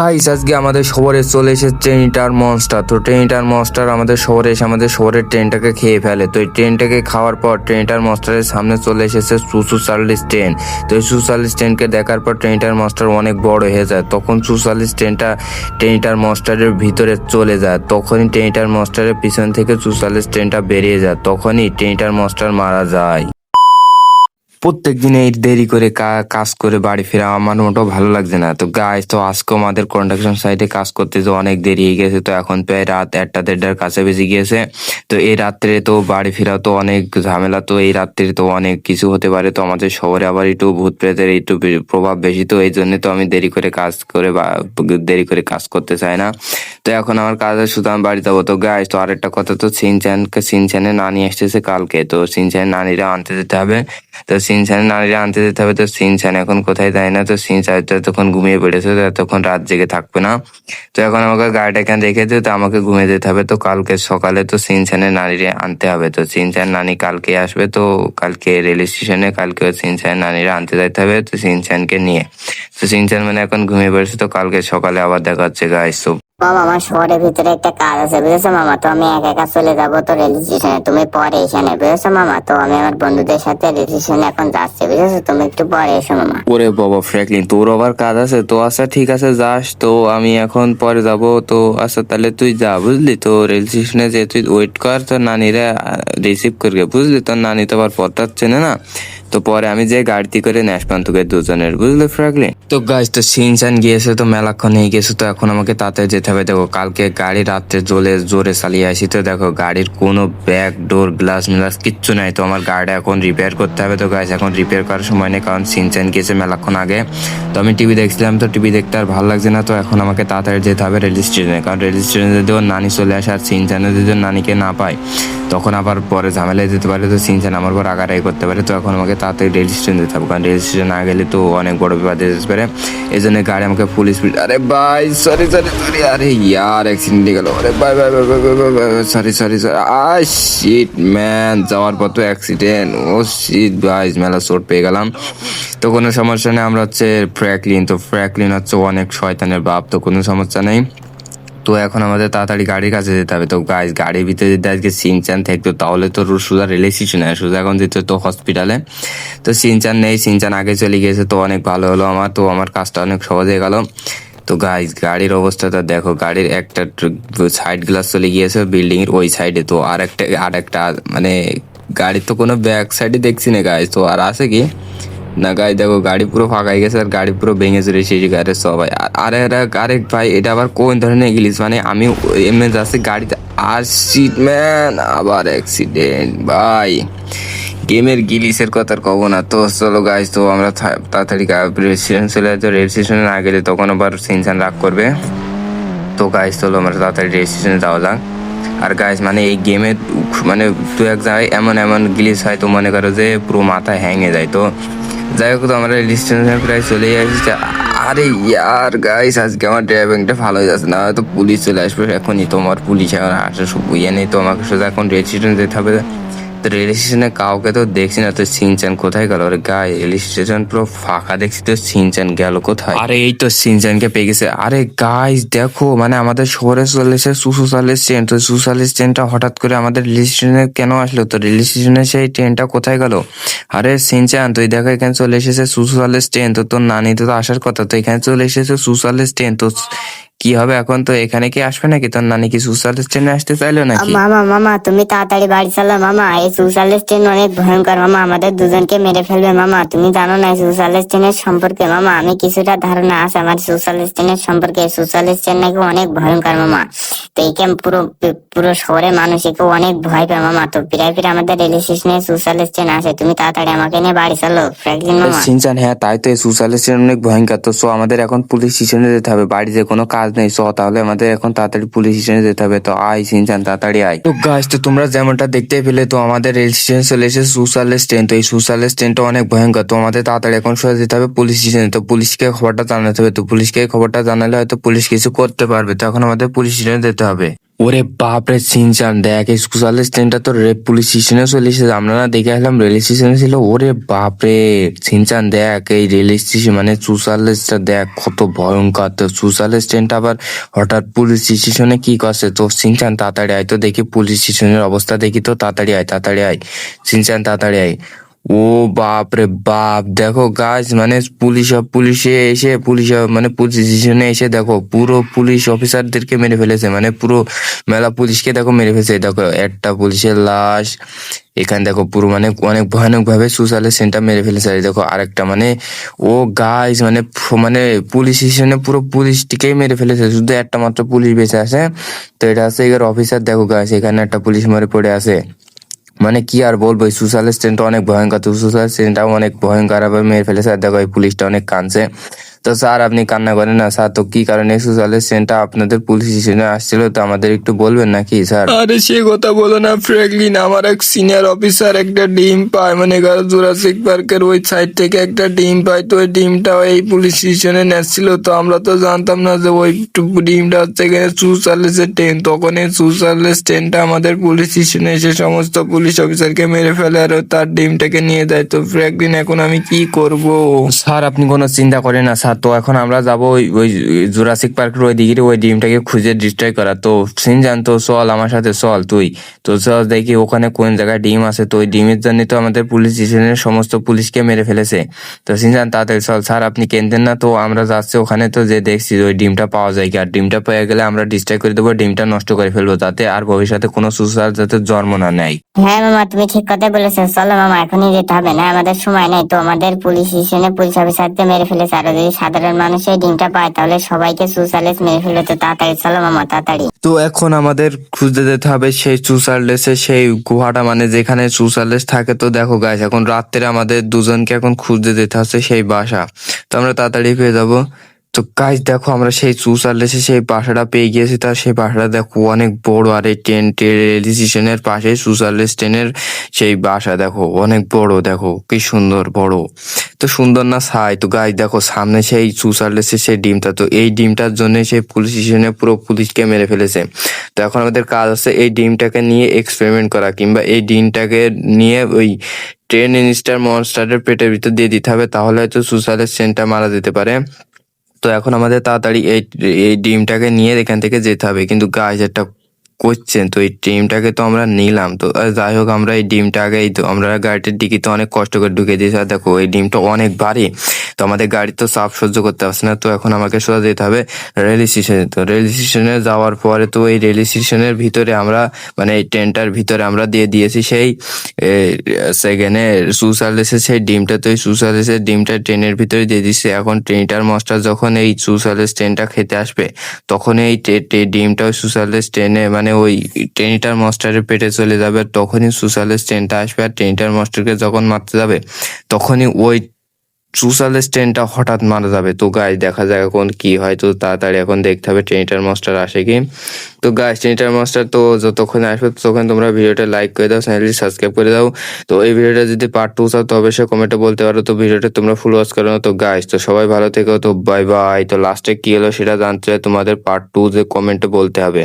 Guys আজকে আমাদের শহরে চলে এসেছে ট্রেনিটার মনস্টার তো ট্রেনিটার মনস্টার আমাদের শহরে এসে আমাদের শহরের ট্রেনটাকে খেয়ে ফেলে। তো এই ট্রেনটাকে খাওয়ার পর ট্রেনিটার মনস্টারের সামনে চলে এসেছে সুসু চার্লিস ট্রেন তো এই সুসার্লিস ট্রেনকে দেখার পর ট্রেনিটার মনস্টার অনেক বড় হয়ে যায়। তখন সুসার্লিস ট্রেনটা ট্রেনিটার মনস্টারের ভিতরে চলে যায়। তখনই ট্রেনিটার মনস্টারের পিছন থেকে সুসার্লিস ট্রেনটা বেরিয়ে যায়। তখনই ট্রেনিটার মনস্টার মারা যায়। প্রত্যেক দিন এই দেরি করে কাজ করে বাড়ি ফেরা আমার মোটেও ভালো লাগছে না। তো গাইজ তো আজকে আমাদের কন্ডাকশন সাইটে কাজ করতে তো অনেক দেরি হয়ে গেছে। তো এখন প্রায় রাত একটা দেড়টার কাছে বেজে গিয়েছে। তো এই রাত্রে তো বাড়ি ফেরা তো অনেক ঝামেলা। তো এই রাত্রে তো অনেক কিছু হতে পারে। তো আমাদের শহরে আবার একটু ভূত প্রেতের একটু প্রভাব বেশি। তো এই জন্য তো আমি দেরি করে কাজ করে বা, দেরি করে কাজ করতে চাই না। তো এখন আমার কাজ শুধু আমি বাড়ি যাব। তো গাইজ তো আরেকটা কথা, তো সিনচ্যানকে, সিনচ্যানের নানি আসতেছে কালকে। তো সিনচ্যানের নানিরা আনতে যেতে হবে। তো সিনচ্যানের নানিরা আনতে যেতে হবে তো সিনচ্যান এখন কোথায় যায় না তো সিনচ্যান তো তখন ঘুমিয়ে পড়েছে তখন রাত জেগে থাকবে না। তো এখন আমাকে গাড়িটা এখানে রেখে দিও, তো আমাকে ঘুমিয়ে যেতে হবে। তো কালকে সকালে তো সিনচ্যানের নানিরে আনতে হবে। তো সিনচ্যান নানি কালকে আসবে তো কালকে রেল স্টেশনে, কালকে সিনচ্যানের নানিরা আনতে যেতে হবে তো সিনচ্যানকে নিয়ে। তো সিনচ্যান মানে এখন ঘুমিয়ে পড়েছে তো কালকে সকালে আবার দেখা হচ্ছে তো মামা আমার শহরের ভিতরে একটা কাজ আছে, বুঝেছ মামা? তো আমি একা একা চলে যাব তো রেল স্টেশনে তুমি পরে এখানে, বুঝেছ মামা? তো আমি আমার বন্ধুদের সাথে রেল স্টেশনে এখন যাচ্ছি, বুঝেছ? তুমি একটু পরে এসো মামা। ওরে বাবা ফ্র্যাঙ্কলিন তোর আবার কাজ আছে? তো আচ্ছা ঠিক আছে, যাস। তো আমি এখন পরে যাব। তো আচ্ছা তাহলে তুই যা, বুঝলি? তো রেল স্টেশনে যে তুই ওয়েট কর তোর নানিরা রিসিভ করবে, বুঝলি? তোর নানি তো আবার পথটা চেনে না? তো পরে আমি যে গাড়িতে করে ন্যাসপান তোকে দুজনের, বুঝলি ফ্র্যাঙ্কলিন তো গাছ তো সিনচান গিয়েছে, তো মেলাক্ষণ হয়ে গেছে তো এখন আমাকে তাতে যেতে হবে দেখো, কালকে গাড়ি রাত্রে জোরে জোরে চালিয়ে আসি তো দেখো, গাড়ির কোনো ব্যাগ, ডোর, গ্লাস, মিলাস কিচ্ছু নাই তো আমার গাড়ি এখন রিপেয়ার করতে হবে তো গাছ এখন রিপেয়ার করার সময় নেই কারণ সিনচান গিয়েছে মেলাক্ষণ আগে। তো আমি টিভি দেখছিলাম তো টিভি দেখতে আর ভালো লাগছে না তো এখন আমাকে তাড়াতাড়ি যেতে হবে রেল স্টেশনে কারণ রেল স্টেশনে যদি ওর নানি চলে আসে আর সিন সিনচানে যদি নানিকে না পায়, তখন আবার পরে ঝামেলায় যেতে পারে তো সিন সিনচান আমার পর আগারাই করতে পারে তো এখন আমাকে তাড়াতাড়ি রেল স্টেশন যেতে হবে। কারণ রেল স্টেশন না গেলে তো অনেক বড় বিপদ যেতে পারে। এই জন্য গাড়ি আমাকে ফুল স্পিড আরে ভাই সরি সরি সরি আরে ইয়ার অ্যাক্সিডেন্ট গেল। আরে bye bye bye bye sorry sorry sorry ah shit man যাওয়ার পর তো অ্যাক্সিডেন্ট ও শিট ভাই মেলা চোট পেয়ে গেলাম। তো কোনো সমস্যা নেই, আমরা হচ্ছে ফ্র্যাকলিন তো ফ্র্যাকলিন হচ্ছে অনেক শয়তানের বাপ, তো কোনো সমস্যা নেই। তো এখন আমাদের তাড়াতাড়ি গাড়ির কাছে যেতে হবে। তো গাইজ গাড়ির ভিতরে যদি আজকে সিনচান থাকতো, তাহলে তো সোজা স্টেশনে সোজা এখন যেত তো হসপিটালে তো সিনচান নেই সিনচান আগে চলে গিয়েছে, তো অনেক ভালো হলো আমার। তো আমার কাজটা অনেক সহজ হয়ে গেল। তো গাইজ গাড়ির অবস্থাটা দেখো, গাড়ির একটা সাইড গ্লাস চলে গিয়েছে বিল্ডিং এর ওই সাইডে তো আর একটা আর একটা মানে গাড়ির তো কোনো ব্যাক সাইডে দেখছি না গাইজ তো আর আছে কি? না গাই দেখো, গাড়ি পুরো ফাঁকা গেছে আর গাড়ি পুরো ভেঙে চলে সেই গাড়ির সবাই। আর- আরে ভাই, এটা আবার কোন ধরনের ইংলিশ মানে আমি এমনি যাচ্ছি গাড়িতে আর সিট ম্যান আবার অ্যাক্সিডেন্ট ভাই। গেমের গিলিসের কথা আর কব না। তো চলো গাইজ তো আমরা তাড়াতাড়ি রেল চলে যাই রেল স্টেশনে না গেলে তখন আবার সিনসান রাগ করবে। তো গাইজ চলো আমরা তাড়াতাড়ি স্টেশনে যাওয়া যাক। আর গাইজ মানে এই গেমে মানে দু এক জায়গায় এমন এমন গিলিস হয় তো মনে করো যে পুরো মাথা হ্যাঙে যায় তো। যাই হোক, তো আমরা স্টেশনে প্রায় চলে আসছি আরে ইয়ার গাইস আজকে আমার ড্রাইভিংটা ভালো হয়ে যাচ্ছে। না হয়তো পুলিশ চলে আসবে। এখনই তোমার পুলিশ এখন আসে ইয়ে নেই তো আমাকে। সোজা এখন রেল স্টেশন যেতে হবে। রেল স্টেশনে কাউকে তো দেখছি না, তো সিনচান কোথায় গেল? আরে গায়ে রেল স্টেশন পুরো ফাঁকা দেখছি তো সিনচান গেল কোথায়? আরে এই তো সিনচানকে পেয়ে গেছে। আরে গাইস দেখো মানে আমাদের শহরে চলে এসে সুসুসালের ট্রেন তো সুসালের ট্রেনটা হঠাৎ করে আমাদের রেল স্টেশনে কেন আসলো? তো রেল স্টেশনে সেই ট্রেনটা কোথায় গেল? আরে সিনচান তুই দেখো, এখানে চলে এসেছে সুসালের ট্রেন তো তোর নানি তো আসার কথা, তো এখানে চলে এসেছে সুসালের ট্রেন তো কি হবে এখন তো? এখানে কি আসবে নাকি? তোর নানি কি সুসালের ট্রেনে আসতে চাইলো নাকি? মামা মামা তুমি তাড়াতাড়ি বাড়ি চালো মামা। এই সুসালের ট্রেন অনেক ভয়ঙ্কর মামা। আমাদের দুজনকে মেরে ফেলবে মামা। তুমি জানো না সুসালের ট্রেনের সম্পর্কে মামা? আমি কিছুটা ধারণা আছে আমার সুসালের ট্রেনের সম্পর্কে। সুসালের ট্রেন নাকি অনেক ভয়ঙ্কর মামা। তো এইকে পুরো পুরো শহরের মানুষ একে অনেক ভয় পায় মামা। তো প্রায় প্রায় আমাদের রেল স্টেশনে সুসালের ট্রেন আসে। তুমি তাড়াতাড়ি আমাকে নিয়ে বাড়ি চালো ফ্র্যাঙ্কলিন মামা। সিনচান হ্যাঁ তাই তো এই সুসাইড স্টেশন অনেক ভয়ঙ্কর। তো সো আমাদের এখন পুলিশ স্টেশনে যেতে হবে। বাড়িতে কোনো কাজ নেই। সো তাহলে আমাদের এখন তাড়াতাড়ি পুলিশ স্টেশনে যেতে হবে। তো আয়, সিনচান, তাড়াতাড়ি আয়। তো গাছ তো তোমরা যেমনটা দেখতে পেলে, তো আমাদের রেল স্টেশন চলে এসে সুশালের ট্রেন তো এই সুশালের ট্রেনটা অনেক ভয়ঙ্কর। তো আমাদের তাড়াতাড়ি এখন সরে যেতে হবে পুলিশ স্টেশনে তো পুলিশকে খবরটা জানাতে হবে। তো পুলিশকে খবরটা জানালে হয়তো পুলিশ কিছু করতে পারবে। তো এখন আমাদের পুলিশ স্টেশনে যেতে হবে। ওরে বাপরে সিনচান দেখ সোশ্যাল স্ট্যান্ডটা তো পুলিশ স্টেশনে চলে এসেছে, আমরা না দেখে আসলাম রেল স্টেশনে ছিল। ওরে বাপরে সিনচান দেখ, এই রেল স্টেশন মানে সোশ্যাল দেখ, কত ভয়ঙ্কর। তো সোশ্যাল স্ট্যান্ডটা আবার হঠাৎ পুলিশ স্টেশনে কি করছে? তো সিনচান তাড়াতাড়ি আয়। তো দেখি পুলিশ স্টেশনের অবস্থা, দেখি তো তাড়াতাড়ি আয় তাড়াতাড়ি আয়। সিনচান তাড়াতাড়ি আয়। ও বাপ রে বাপ, দেখো গাছ মানে পুলিশ পুলিশে এসে, পুলিশ মানে পুলিশ স্টেশনে এসে দেখো, পুরো পুলিশ অফিসারদেরকে মেরে ফেলেছে মানে পুরো মেলা পুলিশকে দেখো মেরে ফেলেছে। দেখো, একটা পুলিশের লাশ, এখানে দেখো পুরো মানে অনেক ভয়ানক ভাবে সুসালে সেন্টার মেরে ফেলেছে। দেখো আরেকটা মানে ও গাইস মানে মানে পুলিশ স্টেশনে পুরো পুলিশটিকেই মেরে ফেলেছে, শুধু একটা মাত্র পুলিশ বেঁচে আছে। তো এটা হচ্ছে এর অফিসার দেখো গাইস এখানে একটা পুলিশ মরে পড়ে আছে। মানে কি আর বলব, এই সুসাল স্ট্যান্ডটা অনেক ভয়ঙ্কর। তো সুসাল স্ট্যান্ডটাও অনেক ভয়ঙ্কর মেরে ফেলেছে। দেখো, এই পুলিশটা অনেক কাঁদছে। তো স্যার আপনি কান্না করেন না। স্যার তো কি কারণে সুসাল স্ট্যান্ডটা আপনাদের পুলিশ স্টেশনে আসছিল তো আমাদের একটু বলবেন নাকি স্যার? আরে সে কথা বলো না ফ্র্যাঙ্কলিন। আমার এক সিনিয়র অফিসার একটা ডিম পায়। মানে জুরাসিক পার্কের ওই সাইড থেকে একটা ডিম পায় তো ওই ডিমটা এই পুলিশ স্টেশনে নেছিল। তো আমরা তো জানতাম না যে ওই ডিমটা হচ্ছে এখানে সুসার্লেসের ট্রেন তখন এই সুসার্লেস ট্রেনটা আমাদের পুলিশ স্টেশনে এসে সমস্ত পুলিশ অফিসারকে মেরে ফেলে আর তার ডিমটাকে নিয়ে যায়। তো ফ্র্যাঙ্কলিন এখন আমি কি করব? স্যার আপনি কোনো চিন্তা করেন না স্যার। তো এখন আমরা যাব ওই ওই জুরাসিক পার্কের ওই দিকে ওই ডিমটাকে খুঁজে ডিস্ট্রয় করা। তো সিনজান, তো চল আমার সাথে, চল তুই। তো চল দেখি ওখানে কোন জায়গায় ডিম আছে। তো ওই ডিমের জন্য তো আমাদের পুলিশ স্টেশনের সমস্ত পুলিশকে মেরে ফেলেছে। তো সিনজান, তাড়াতাড়ি চল স্যার আপনি কেনতেন না। তো আমরা যাচ্ছি ওখানে, তো যে দেখছি ওই ডিমটা পাওয়া যায় কি। আর ডিমটা পেয়ে গেলে আমরা ডিস্ট্রয় করে দেবো, ডিমটা নষ্ট করে ফেলব তাতে আর ভবিষ্যতে কোনো সুসার যাতে জন্ম না নেয়। হ্যাঁ মামা, তুমি ঠিক কথাই বলেছ। চলো মামা, এখনই যেতে হবে, না আমাদের সময় নেই। তো আমাদের পুলিশ স্টেশনে পুলিশ অফিসারকে মেরে ফেলেছে, আর যদি সাধারণ মানুষ এই ডিমটা পায়, তাহলে সবাইকে সুসালেস মেরে ফেলে তো। তাড়াতাড়ি, চলো মামা, তাড়াতাড়ি। তো এখন আমাদের খুঁজতে যেতে হবে, সেই চুসারলেসের সেই গুহাটা মানে যেখানে সুসালেস থাকে, তো দেখো গাইস এখন রাত্রে আমাদের দুজনকে এখন খুঁজতে যেতে হচ্ছে সেই বাসা। তো আমরা তাড়াতাড়ি পেয়ে যাব। তো গাছ দেখো আমরা সেই চুসারলেসে সেই বাসাটা পেয়ে গিয়েছি। তার সেই বাসাটা দেখো অনেক বড়। আর এই ট্রেন রেল স্টেশনের পাশে চুসারলেস ট্রেনের সেই বাসা দেখো, অনেক বড়। দেখো কি সুন্দর বড়। তো সুন্দর না ছাই? তো গাছ দেখো সামনে সেই চুসারলেসের সেই ডিমটা। তো এই ডিমটার জন্য সেই পুলিশ স্টেশনে পুরো পুলিশকে মেরে ফেলেছে। তো এখন আমাদের কাজ হচ্ছে এই ডিমটাকে নিয়ে এক্সপেরিমেন্ট করা, কিংবা এই ডিমটাকে নিয়ে ওই ট্রেন ইনস্টার মনস্টারের পেটের ভিতর দিয়ে দিতে হবে। তাহলে হয়তো সুসাইডের সেন্টটা মারা যেতে পারে। তো এখন আমাদের তাড়াতাড়ি এই এই ডিমটাকে নিয়ে এখান থেকে যেতে হবে। কিন্তু গাছ একটা করছেন, তো এই ডিমটাকে তো আমরা নিলাম। তো যাই হোক, আমরা এই ডিমটা এই তো, আমরা গাড়িটার গাড়িটির ডিকিতে অনেক কষ্ট করে ঢুকে দিয়েছি। আর দেখো, এই ডিমটা অনেক ভারী। তো আমাদের গাড়ি তো চাপ সহ্য করতে পারছে না। তো এখন আমাকে সোজা যেতে হবে রেল স্টেশনে তো রেল স্টেশনে যাওয়ার পরে তো এই রেল স্টেশনের ভিতরে আমরা মানে এই ট্রেনটার ভিতরে আমরা দিয়ে দিয়েছি সেই সেখানে সুসালেসের সেই ডিমটা তো এই সুসালেসের ডিমটা ট্রেনের ভিতরে দিয়ে দিচ্ছে এখন ট্রেনটার মাস্টার যখন এই সুসালেস ট্রেনটা খেতে আসবে তখন এই ডিমটা ওই সুসালেস ট্রেনে মানে ওই টেনিটার মাস্টারের পেটে চলে যাবে তখনই সুসালেস ট্রেনটা আসবে আর টেনিটার মাস্টারকে যখন মারতে যাবে, তখনই ওই সুসালেস ট্রেনটা হঠাৎ মারা যাবে। তো গাছ দেখা যাক এখন কি হয়। তো তাড়াতাড়ি এখন দেখতে হবে ট্রেনিটার মাস্টার আসে কি। তো গাছ ট্রেনিটার মাস্টার তো যতক্ষণ আসবে ততক্ষণ তোমরা ভিডিওটা লাইক করে দাও চ্যানেলটি সাবস্ক্রাইব করে দাও। তো এই ভিডিওটা যদি পার্ট টু চাও, তো অবশ্যই কমেন্টে বলতে পারো। তো ভিডিওটা তোমরা ফুল ওয়াচ করো তো গাইস তো সবাই ভালো থেকো। তো বাই বাই তো লাস্টে কি হলো সেটা জানতে তোমাদের পার্ট টু যে কমেন্টে বলতে হবে।